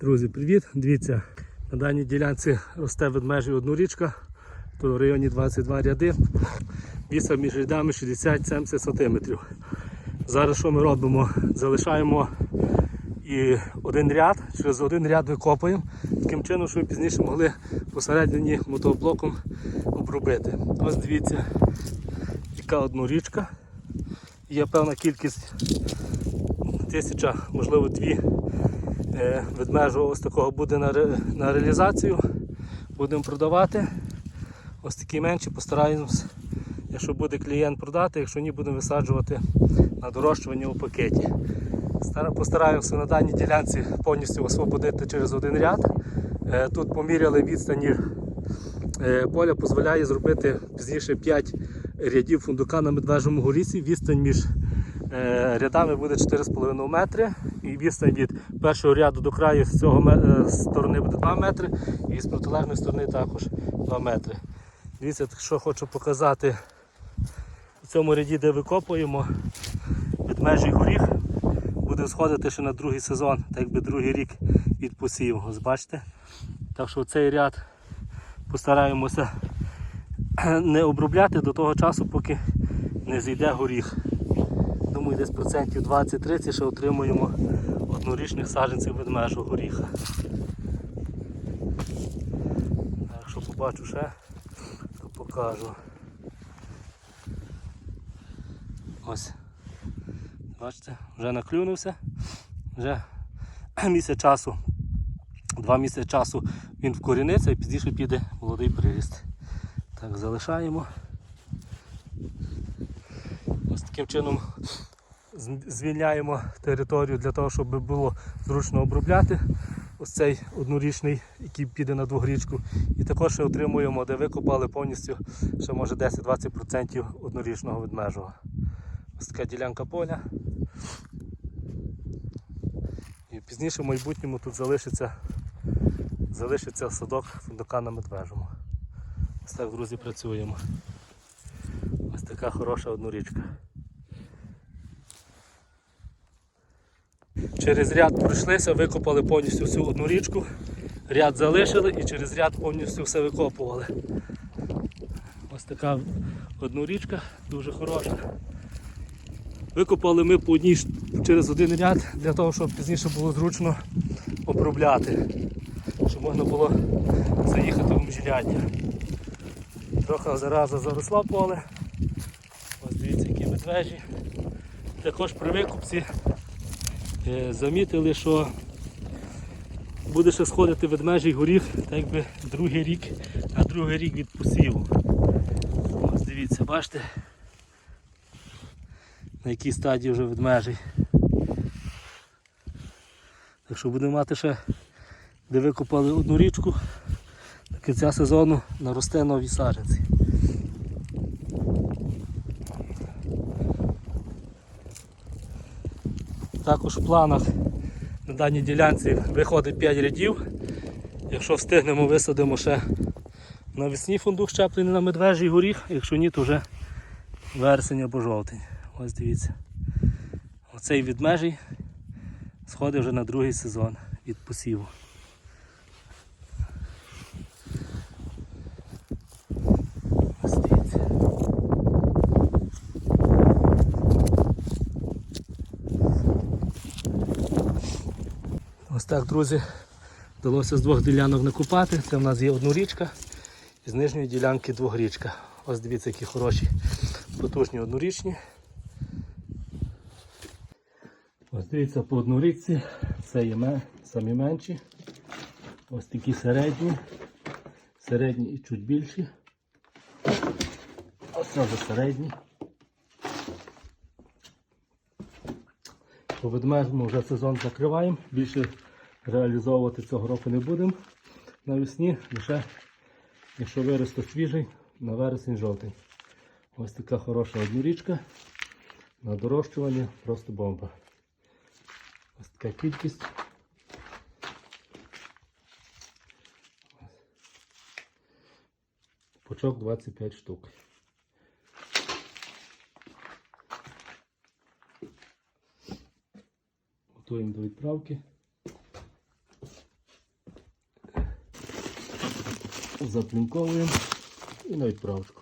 Друзі, привіт! Дивіться, на даній ділянці росте ведмежі однорічка, тут в районі 22 ряди, віса між рядами 60-70 см. Зараз що ми робимо? Залишаємо і один ряд, через один ряд викопуємо, таким чином, щоб пізніше могли посередині мотоблоком обробити. Ось дивіться, яка однорічка. Є певна кількість, тисяча, можливо, дві е, ведмежого ось такого буде на, ре- на реалізацію. Будемо продавати. Ось такі менші постараємось, якщо буде клієнт продати, якщо ні, будемо висаджувати на дорощування у пакеті. Постараємося на даній ділянці повністю освободити через один ряд. Е, Тут поміряли відстані е, поля, дозволяє зробити пізніше 5 рядів фундука на медвежому горісі. Відстань між рядами буде 4,5 метри. І відстань від першого ряду до краю з цього е, сторони буде 2 метри, і з протилежної сторони також 2 метри. Дивіться, що хочу показати в цьому ряді, де викопуємо ведмежий горіх. Буде сходити ще на другий сезон, так якби другий рік від посіву. Бачите? Так що цей ряд постараємося не обробляти до того часу, поки не зійде горіх. Думаю, десь процентів 20-30 ще отримуємо однорічних саджанців ведмежого горіха. Якщо побачу ще, то покажу. Ось. Бачите, вже наклюнувся, вже місяць часу, два місяці часу він вкоріниться і пізніше піде молодий приріст. Так, залишаємо. Ось таким чином звільняємо територію для того, щоб було зручно обробляти ось цей однорічний, який піде на двогрічку. І також ще отримуємо, де викопали повністю ще може 10-20% однорічного ведмежого. Ось така ділянка поля. І пізніше в майбутньому тут залишиться, залишиться садок фундука на медвежому. Ось так, друзі, працюємо. Ось така хороша однорічка. Через ряд пройшлися, викопали повністю всю одну річку, ряд залишили і через ряд повністю все викопували. Ось така однорічка, дуже хороша. Викопали ми по одній через один ряд для того, щоб пізніше було зручно обробляти, щоб можна було заїхати в міжряддя. Трохи зараза заросла поле. Ось дивіться, які медвежі. Також при викупці замітили, що буде ще сходити ведмежий горіх, так якби другий рік, а другий рік від посіву. Ось дивіться, бачите, на якій стадії вже ведмежий. Так що будемо мати ще, де викопали одну річку, до кінця сезону наросте нові саджанці. Також в планах на даній ділянці виходить 5 рядів. Якщо встигнемо, висадимо ще навесні фундук щеплений на медвежий горіх, якщо ні, то вже вересень або жовтень. Ось дивіться. Оцей відмежий сходить вже на другий сезон від посіву. Ось дивіться. Ось так, друзі, вдалося з двох ділянок накопати. Це в нас є однорічка і з нижньої ділянки двогрічка. Ось дивіться, які хороші потужні однорічні. Ось дивіться по однорічці, це є самі менші. Ось такі середні, середні і чуть більші. Ось це вже середні. По ведмежому вже сезон закриваємо, більше реалізовувати цього року не будемо. Навесні лише, якщо виросте свіжий, на вересень-жовтень. Ось така хороша однорічка. На дорощування просто бомба. Ось така кількість. Пучок 25 штук. Готуємо до відправки. Заплінковуємо і на відправочку.